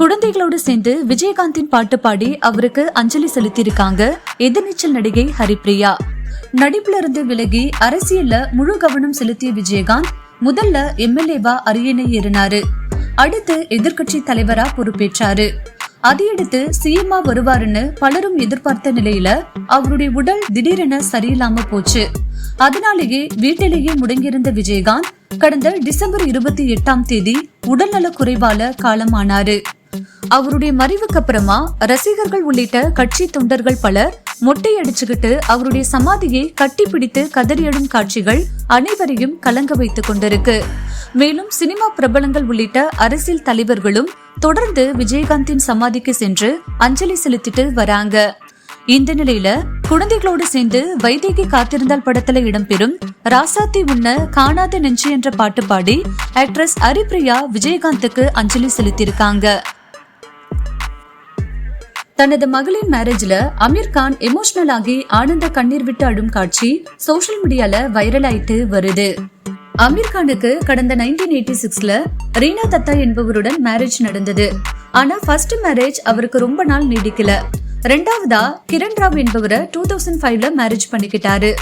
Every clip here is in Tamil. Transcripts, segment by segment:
குழந்தைகளோடு சேர்ந்து விஜயகாந்தின் பாட்டு பாடி அவருக்கு அஞ்சலி செலுத்தியிருக்காங்க. எதிர்நீச்சல் நடிகை ஹரிப்ரியா. நடிப்புல இருந்து விலகி அரசியல்ல முழு கவனம் செலுத்திய விஜயகாந்த் முதல்ல எம்எல்ஏவா அரியணை ஏறினாரு. அடுத்து எதிர்க்கட்சி தலைவரா பொறுப்பேற்றாரு. அதையடுத்து சிஎம்மா வருவாருன்னு பலரும் எதிர்பார்த்த நிலையில அவருடைய உடல் திடீரென சரியில்லாம போச்சு. அதனாலேயே வீட்டிலேயே முடங்கியிருந்த விஜயகாந்த் கடந்த டிசம்பர் இருபத்தி எட்டாம் தேதி உடல்நல குறைவால காலமானாரு. அவருடைய மறைவுக்கு அப்புறமா ரசிகர்கள் உள்ளிட்ட கட்சி தொண்டர்கள் பலர் மொட்டை அடிச்சுக்கிட்டு அவருடைய சமாதியை கட்டி பிடித்து கதறியடும் காட்சிகள் அனைவரையும் கலங்க வைத்துக் கொண்டிருக்கு. மேலும் சினிமா பிரபலங்கள் உள்ளிட்ட அரசியல் தலைவர்களும் தொடர்ந்து விஜயகாந்தின் சமாதிக்கு சென்று அஞ்சலி செலுத்திட்டு வராங்க. இந்த நிலையில குழந்தைகளோடு சேர்ந்து வைதேகி காத்திருந்தால் படத்துல இடம்பெறும் ராசாத்தி உன்ன காணாத நெஞ்சு என்ற பாட்டு பாடி ஆக்ட்ரஸ் ஹரிப்ரியா விஜயகாந்துக்கு அஞ்சலி செலுத்தியிருக்காங்க. தனது மகளின் மேரேஜ்ல அமீர் கான் எமோஷனல் ஆகி ஆனந்த கண்ணீர் விட்டு அழும் காட்சி சோஷியல் மீடியால வைரல் ஆயிட்டு வருது. அமீர் கானுக்கு கடந்த நைன்டீன் எயிட்டி சிக்ஸ்ல ரீனா தத்தா என்பவருடன் மேரேஜ் நடந்தது. ஆனா ஃபர்ஸ்ட் மேரேஜ் அவருக்கு ரொம்ப நாள் நீடிக்கல. ரெண்டாவதா கிரண் ராவ் என்பவரை டூ தௌசண்ட் ஃபைவ்ல மேரேஜ் பண்ணிக்கிட்டாரு.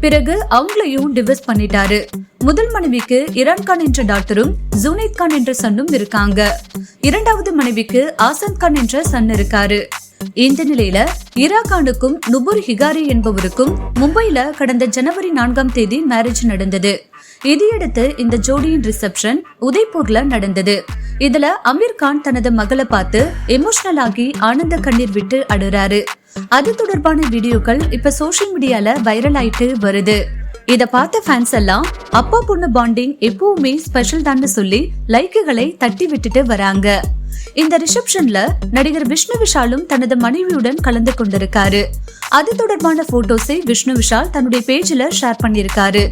பிறகு அவங்களையும் டிவோர்ஸ் பண்ணிட்டாரு. முதல் மனைவிக்கு இரான் கான் என்ற டாக்டரும் ஜூனைத் கான் என்ற சன்னும் இருக்காங்க. இரண்டாவது மனைவிக்கு ஆசந்த் கான் என்ற சன் இருக்காரு. இந்த நிலையில ஈராகானுக்கும் நுபுர் ஹிகாரி என்பவருக்கும் மும்பைல கடந்த ஜனவரி நான்காம் தேதி மேரேஜ் நடந்தது. இதையடுத்து இந்த ஜோடியின் ரிசப்ஷன் உதய்பூர்ல நடந்தது. இதுல அமீர் கான் தனது மகளை பார்த்து எமோஷனல் ஆகி ஆனந்த கண்ணீர் விட்டு அழுறாரு. அது தொடர்பான வீடியோக்கள் இப்ப சோசியல் மீடியால வைரல் ஆயிட்டு வருது. இத பார்த்த ஃபேன்ஸ் எல்லாம் அப்பா பொண்ணு பாண்டிங் எப்பவுமே ஸ்பெஷல் தான்னு சொல்லி லைக்குகளை தட்டி விட்டுட்டு வராங்க. இந்த ரிசப்ஷன்ல நடிகர் விஷ்ணு விஷாலும் தனது மனைவியுடன் கலந்து கொண்டிருக்காரு. அது தொடர்பான போட்டோஸை விஷ்ணு விஷால் தன்னுடைய பேஜ்ல ஷேர் பண்ணியிருக்காரு.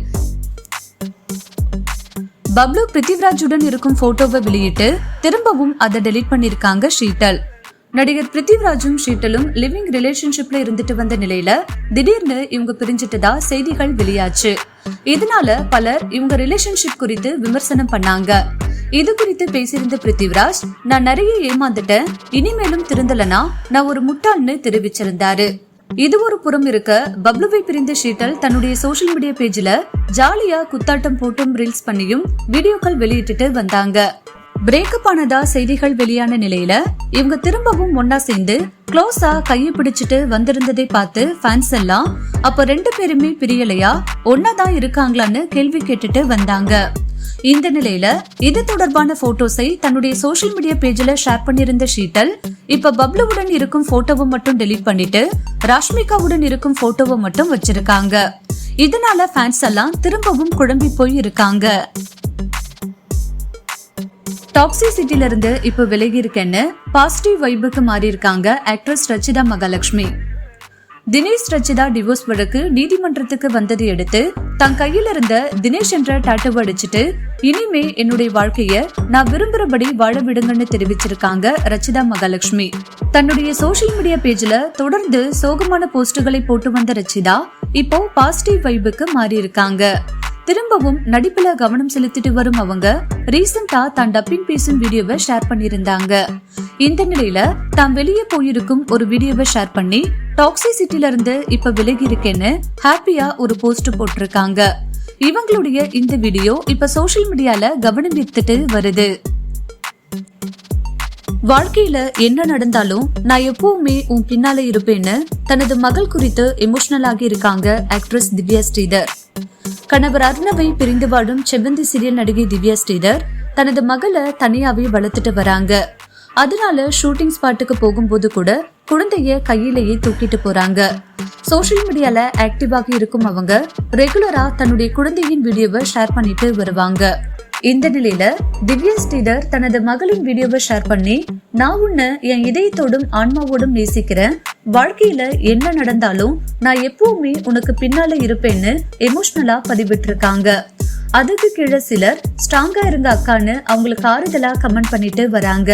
பப்ளு பிருத்திவிராஜுடன் இருக்கும் போட்டோவை வெளியிட்டு திரும்பவும் அதை டெலீட் பண்ணிருக்காங்க ஷீட்டல் நடிகர் பிருத்திவிராஜும் ஷீட்டலும் லிவிங் ரிலேஷன்ஷிப்ல இருந்துட்டு வந்த நிலையில திடீர்னு இவங்க பிரிஞ்சிட்டதா செய்திகள் வெளியாச்சு. இதனால பலர் இவங்க ரிலேஷன்ஷிப் குறித்து விமர்சனம் பண்ணாங்க. இது குறித்து பேசியிருந்த பிருத்திவிராஜ் நான் நிறைய ஏமாந்துட்டேன் இனிமேலும் திருந்தலனா நான் ஒரு முட்டாள்னு தெரிவிச்சிருந்தாரு. இது ஒரு புறம் இருக்க பப்ளுவை பிரிந்த ஷீட்டல் தன்னுடைய சோஷியல் மீடியா பேஜ்ல ஜாலியா குத்தாட்டம் போட்டும் ரீல்ஸ் பண்ணியும் வீடியோக்கள் வெளியிட்டுட்டு வந்தாங்க. பிரேக்கப் ஆனதா செய்திகள் வெளியான நிலையில இவங்க திரும்பவும் ஒன்னா சேர்ந்து க்ளோஸா கையை பிடிச்சிட்டு வந்திருந்ததை பார்த்து ஃபேன்ஸ் எல்லாம் அப்ப ரெண்டு பேருமே பிரியலையா? ஒன்னாதான் இருக்காங்களான்னு கேள்வி கேட்டுட்டு வந்தாங்க. இந்த நிலையில இது தொடர்பான போட்டோஸை தன்னுடைய சோஷியல் மீடியா பேஜ்ல ஷேர் பண்ணியிருந்த ஷீட்டல் இப்ப பப்ளுவுடன் இருக்கும் போட்டோவை மட்டும் டெலீட் பண்ணிட்டு ராஷ்மிகாவுடன் இருக்கும் போட்டோவை மட்டும் வச்சிருக்காங்க. இதனால ஃபேன்ஸ் எல்லாம் திரும்பவும் குழம்பி போய் இருக்காங்க டாக்ஸிசிட்டில இருந்து இப்போ விலகி இருக்கேன்னு பாசிட்டிவ் வைபுக்கு மாறி இருக்காங்க ஆக்ட்ரஸ் ரச்சிதா மகாலட்சுமி. தினேஷ் ரச்சிதா டிவோர்ஸ் வழக்கு நீதிமன்றத்துக்கு வந்ததை அடுத்து தன் கையில இருந்த தினேஷ் என்ற டாட்டோ அடிச்சுட்டு இனிமே என்னுடைய வாழ்க்கைய நான் விரும்புறபடி வாழ விடுங்கன்னு தெரிவிச்சிருக்காங்க ரச்சிதா மகாலட்சுமி. தன்னுடைய சோசியல் மீடியா பேஜ்ல தொடர்ந்து சோகமான போஸ்டுகளை போட்டு வந்த ரச்சிதா இப்போ பாசிட்டிவ் வைபுக்கு மாறி இருக்காங்க திரும்பவும் நடிப்புல கவனம் செலுத்திட்டு வரும் அவங்க ரீசெண்டா தான் டப்பிங் பேசும் வீடியோவை ஷேர் பண்ணியிருந்தாங்க. இந்த நிலையில தாம் வெளியே போயிருக்கும் ஒரு வீடியோவை ஷேர் பண்ணி டாக்ஸிசிட்டில இருந்து இப்ப விலகி இருக்கேன்னு ஹாப்பியா ஒரு போஸ்ட் போட்டிருக்காங்க. இவங்களுடைய இந்த வீடியோ இப்ப சோசியல் மீடியால கவனம் ஈர்த்துட்டு வருது. வாழ்க்கையில என்ன நடந்தாலும் நான் எப்பவுமே உன் பின்னால இருப்பேன்னு தனது மகள் குறித்து எமோஷனல் ஆகி இருக்காங்க ஆக்ட்ரஸ் திவ்யா ஸ்ரீதர். கணவர் அர்ணவை பிரிந்து வாடும் செவ்வந்தி சீரியல் நடிகை திவ்யா ஸ்ரீதர் தனது மகளை தனியாவே வளர்த்துட்டு வராங்க. அதனால ஷூட்டிங் ஸ்பாட்டுக்கு போகும்போது கூட குழந்தைய கையிலேயே தூக்கிட்டு போறாங்க. சோசியல் மீடியால ஆக்டிவாக இருக்கும் அவங்க ரெகுலரா தன்னுடைய குழந்தையின் வீடியோவை ஷேர் பண்ணிட்டு வருவாங்க. இந்த நிலையில திவ்யா ஸ்ரீதர் தனது மகளின் வீடியோவை ஷேர் பண்ணி நான் உன்னை என் இதயத்தோடும் ஆன்மாவோடும் நேசிக்கிறேன். வாழ்க்கையில என்ன நடந்தாலும் நான் எப்பவுமே உனக்கு பின்னால இருப்பேன்னு எமோஷனலா பதிவிட்டிருக்காங்க. அதுக்கு கீழே சிலர் ஸ்ட்ராங்கா இருங்க அக்கான்னு அவங்களுக்கு ஆறுதலா கமெண்ட் பண்ணிட்டு வராங்க.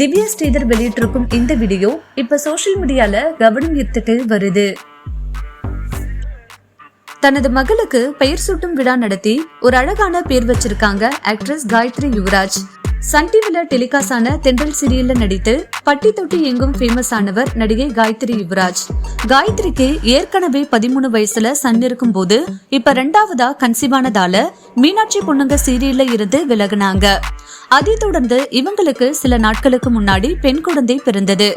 திவ்யா ஸ்ரீதர் வெளியிட்டிருக்கும் இந்த வீடியோ இப்ப சோசியல் மீடியால கவனம் ஈர்த்துட்டு வருது. தனது மகளுக்கு பெயர் சூட்டும் விழா நடத்தி ஒரு அழகான பேர் வச்சிருக்காங்க ஆக்ட்ரஸ் காயத்ரி யுவராஜ். சன் டிவில டெலிகாஸ்ட் ஆன தென்றல் சீரியல்ல நடித்து பட்டி தொட்டி எங்கும் ஃபேமஸ் ஆனவர் நடிகை காயத்ரி யுவராஜ். காயத்ரிக்கு ஏற்கனவே பதிமூணு வயசுல சன் இருக்கும் போது இப்ப ரெண்டாவதா கன்சீவானதால மீனாட்சி பொண்ணுங்க சீரியல்ல இருந்து விலகினாங்க. அதைத் தொடர்ந்து இவங்களுக்கு சில நாட்களுக்கு முன்னாடி பெண் குழந்தை பிறந்தது.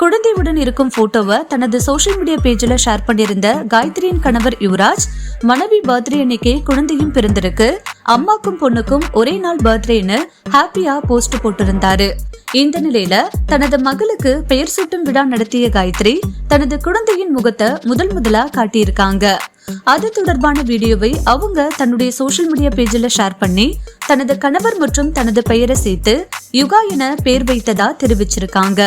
குழந்தையுடன் இருக்கும் போட்டோவை தனது சோஷியல் மீடியா பேஜில் ஷேர் பண்ணியிருந்த காயத்ரியின் கணவர் யுவராஜ் மனைவி பர்த்டே அன்னைக்கு குழந்தையும் பிறந்திருக்கு. அம்மாக்கும் பொண்ணுக்கும் ஒரே நாள் பர்த்டேன்னு ஹாப்பியா போஸ்ட் போட்டிருந்தாரு. இந்த நிலையில தனது மகளுக்கு பெயர் சூட்டும் விழா நடத்திய காயத்ரி தனது குழந்தையின் முகத்தை முதல் முதலா காட்டியிருக்காங்க. அது தொடர்பான வீடியோவை அவங்க தன்னுடைய சோஷியல் மீடியா பேஜில் ஷேர் பண்ணி தனது கணவர் மற்றும் தனது பெயரை சேர்த்து யுகா என பெயர் வைத்ததா தெரிவிச்சிருக்காங்க.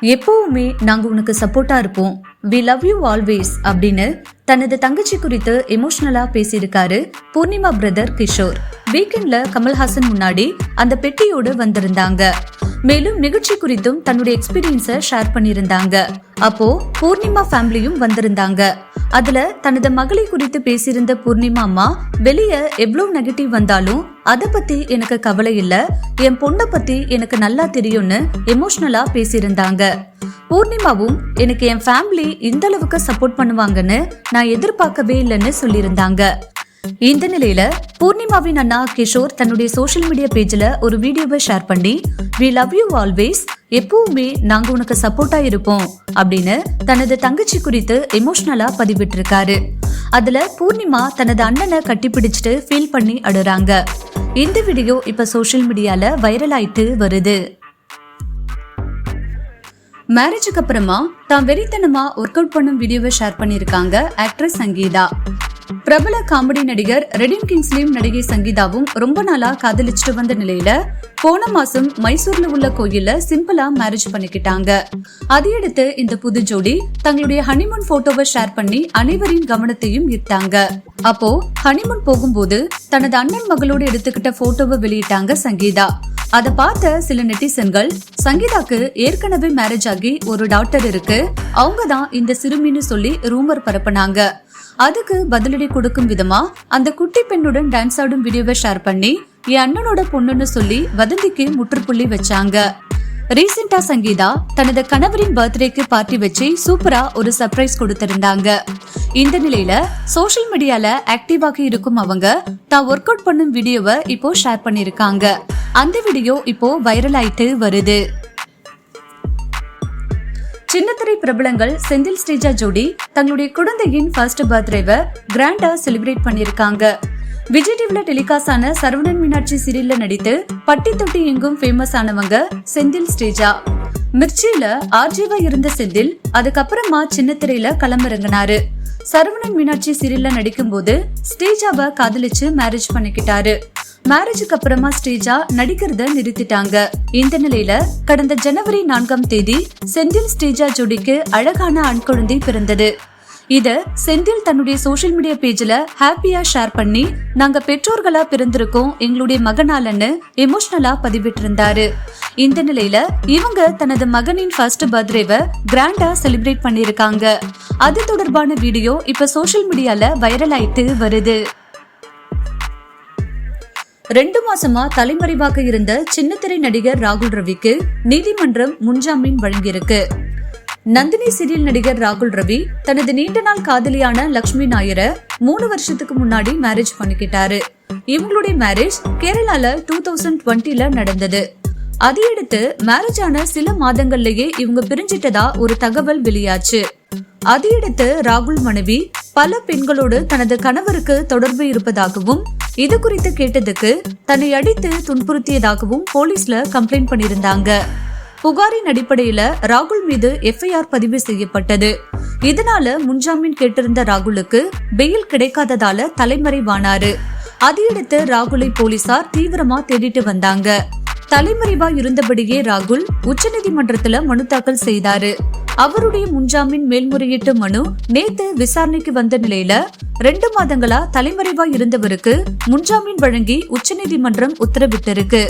எப்பவுமே நாங்கள் உனக்கு சப்போர்ட்டாக இருப்போம். வி லவ் யூ ஆல்வேஸ் அப்படின்னு தனது தங்கச்சி குறித்து எமோஷ்னலாக பேசியிருக்காரு பூர்ணிமா பிரதர் கிஷோர். வீக்கெண்ட்ல கமல்ஹாசன் முன்னாடி அந்த பெட்டியோடு வந்திருந்தாங்க. மேலும் நிகழ்ச்சி குறித்தும் தன்னுடைய எக்ஸ்பீரியன்ஸ ஷேர் பண்ணியிருந்தாங்க. அப்போ பூர்ணிமா ஃபேமிலியும் வந்திருந்தாங்க. அதுல தனது மகளை குறித்து பேசியிருந்த பூர்ணிமா அம்மா வெளிய எவ்வளவு நெகட்டிவ் வந்தாலும் அத பத்தி எனக்கு கவலை இல்ல. என் பொண்ணை பத்தி எனக்கு நல்லா தெரியும்னு எமோஷனலா பேசியிருந்தாங்க. பூர்ணிமாவும் எனக்கு என் ஃபேமிலி இந்த அளவுக்கு சப்போர்ட் பண்ணுவாங்கன்னு நான் எதிர்பார்க்கவே இல்லைன்னு சொல்லியிருந்தாங்க. இந்த நிலையில பூர்ணிமாவின் அண்ணா கிஷோர் தன்னுடைய சோஷியல் மீடியா பேஜ்ல ஒரு வீடியோவை ஷேர் பண்ணி வி லவ் யூ ஆல்வேஸ் எப்பவுமே நாங்க உனக்கு சப்போர்ட்டா இருப்போம் அப்படின்னு தனது தங்கச்சி குறித்து எமோஷனலா பதிவிட்டிருக்காரு. அதுல பூர்ணிமா தனது அண்ணனை கட்டி பிடிச்சிட்டு ஃபீல் பண்ணி அடுறாங்க இந்த வீடியோ இப்ப சோஷியல் மீடியால வைரல் ஆயிட்டு வருது. மேரேஜுக்கு அப்புறமா தான் வெறித்தனமா ஒர்க் அவுட் பண்ணும் வீடியோவை ஷேர் பண்ணியிருக்காங்க ஆக்ட்ரஸ் சங்கீதா. பிரபல காமெடி நடிகர் ரெடின் கிங்ஸ்லியும் நடிகை சங்கீதாவும் ரொம்ப நாளா காதலிச்சுட்டு வந்த நிலையில போன மாசம் மைசூர்ல உள்ள கோயில்ல சிம்பிளா மேரேஜ் பண்ணிக்கிட்டாங்க. அதையடுத்து இந்த புது ஜோடி தங்களுடைய ஹனிமூன் போட்டோவை ஷேர் பண்ணி அனைவரின் கவனத்தையும் ஈர்த்தாங்க. அப்போ ஹனிமூன் போகும்போது தனது அண்ணன் மகளோடு எடுத்துக்கிட்ட போட்டோவை வெளியிட்டாங்க சங்கீதா. அத பார்த்த சில நெட்டிசன்கள் சங்கீதாக்கு ஏற்கனவே மேரேஜ் ஆகி ஒரு டாக்டர் இருக்கு அவங்க தான் இந்த சிறுமின்னு சொல்லி ரூமர் பரப்புனாங்க. அதுக்கு பதிலடி கொடுக்கும் விதமா அந்த குட்டி பெண்ணுடன் டான்ஸ் ஆடும் வீடியோவை ஷேர் பண்ணி என் அண்ணனோட பொண்ணுன்னு சொல்லி வதந்திக்கு முற்றுப்புள்ளி வச்சாங்க. ரீசெண்டா சங்கீதா தனது கணவரின் பர்த்டேக்கு பார்ட்டி வச்சு சூப்பரா ஒரு சர்ப்ரைஸ் கொடுத்திருந்தாங்க. இந்த நிலையில சோஷியல் மீடியால ஆக்டிவாக இருக்கும் அவங்க தான் ஒர்க் அவுட் பண்ணும் வீடியோவை இப்போ ஷேர் பண்ணிருக்காங்க. அந்த வீடியோ இப்போ வைரல் ஆயிட்டு வருது. சின்னத்திரை பிரபலங்கள் செந்தில் ஸ்ரீஜா ஜோடி தங்களுடைய குழந்தையின் ஃபர்ஸ்ட் பர்த்டேவை கிராண்டா செலிப்ரேட் பண்ணிருக்காங்க விஜய் டிவில டெலிகாஸ்ட் ஆன சரவணன் மீனாட்சி சீரியல்ல நடித்து பட்டி தொட்டி எங்கும் ஃபேமஸ் ஆனவங்க செந்தில் ஸ்ரீஜா. மிர்ச்சியில ஆர்ஜிவா இருந்த செந்தில் அதுக்கப்புறமா சின்னத்திரையில களமிறங்கினாரு. சரவணன் மீனாட்சி சீரியல்ல நடிக்கும் போது ஸ்ரீஜாவை காதலிச்சு மேரேஜ் பண்ணிக்கிட்டாரு. மேரேஜுக்கு அப்புறமா ஸ்ரீஜா நடிக்கிறத நிறுத்திட்டாங்க. இந்த நிலையில கடந்த ஜனவரி நான்காம் தேதி செந்தில் ஸ்ரீஜா ஜோடிக்கு அழகான ஆண் குழந்தை பிறந்தது. இத செந்தில் தன்னுடைய சோஷியல் மீடியா பேஜ்ல ஹாப்பியா ஷேர் பண்ணி நாங்க பெற்றோர்களா பிறந்திருக்கோம் எங்களுடைய மகனாலன்னு எமோஷனலா பதிவிட்டிருந்தாரு. இந்த நிலையில இவங்க தனது மகனின் ஃபர்ஸ்ட் பர்த்டேவை கிராண்டா செலிப்ரேட் பண்ணிருக்காங்க அது தொடர்பான வீடியோ இப்ப சோஷியல் மீடியால வைரல் ஆயிட்டு வருது. ரெண்டு மாசமா தலைமறைவாக இருந்த சின்னத்திரை நடிகர் ராகுல் ரவிக்கு நீதிமன்றம் முன்ஜாமீன் வழங்கியிருக்கு. நந்தினி சீரியல் நடிகர் ராகுல் ரவி தனது நீண்ட நாள் காதலியான லக்ஷ்மி நாயரை மூணு வருஷத்துக்கு முன்னாடி மேரேஜ் பண்ணிக்கிட்டாரு. இவங்களுடைய மேரேஜ் கேரளால டூ தௌசண்ட் டுவெண்ட்டில நடந்தது. அதையடுத்து மேரேஜ் ஆன சில மாதங்கள்லயே இவங்க பிரிஞ்சிட்டதா ஒரு தகவல் வெளியாச்சு. அதையடுத்து ராகுல் மனைவி பல பெண்களோடு தனது கணவருக்கு தொடர்பு இருப்பதாகவும் இது குறித்து கேட்டதுக்கு தன்னை அடித்து துன்புறுத்தியதாகவும் போலீஸ்ல கம்ப்ளைண்ட் பண்ணியிருந்தாங்க. புகாரின் அடிப்படையில ராகுல் மீது எஃப்ஐஆர் பதிவு செய்யப்பட்டது. இதனால முன்ஜாமீன் கேட்டிருந்த ராகுலுக்கு பெயில் கிடைக்காததால தலைமறைவானாரு. அதையடுத்து ராகுலை போலீசார் தீவிரமா தேடிட்டு வந்தாங்க. தலைமறைவா இருந்தபடியே ராகுல் உச்சநீதிமன்றத்துல மனு தாக்கல் செய்தாரு. அவருடைய முன்ஜாமீன் மேல்முறையீட்டு மனு நேத்து விசாரணைக்கு வந்த நிலையில ரெண்டு மாதங்களா தலைமறைவா இருந்தவருக்கு முன்ஜாமீன் வழங்கி உச்சநீதிமன்றம் உத்தரவிட்டிருக்கு.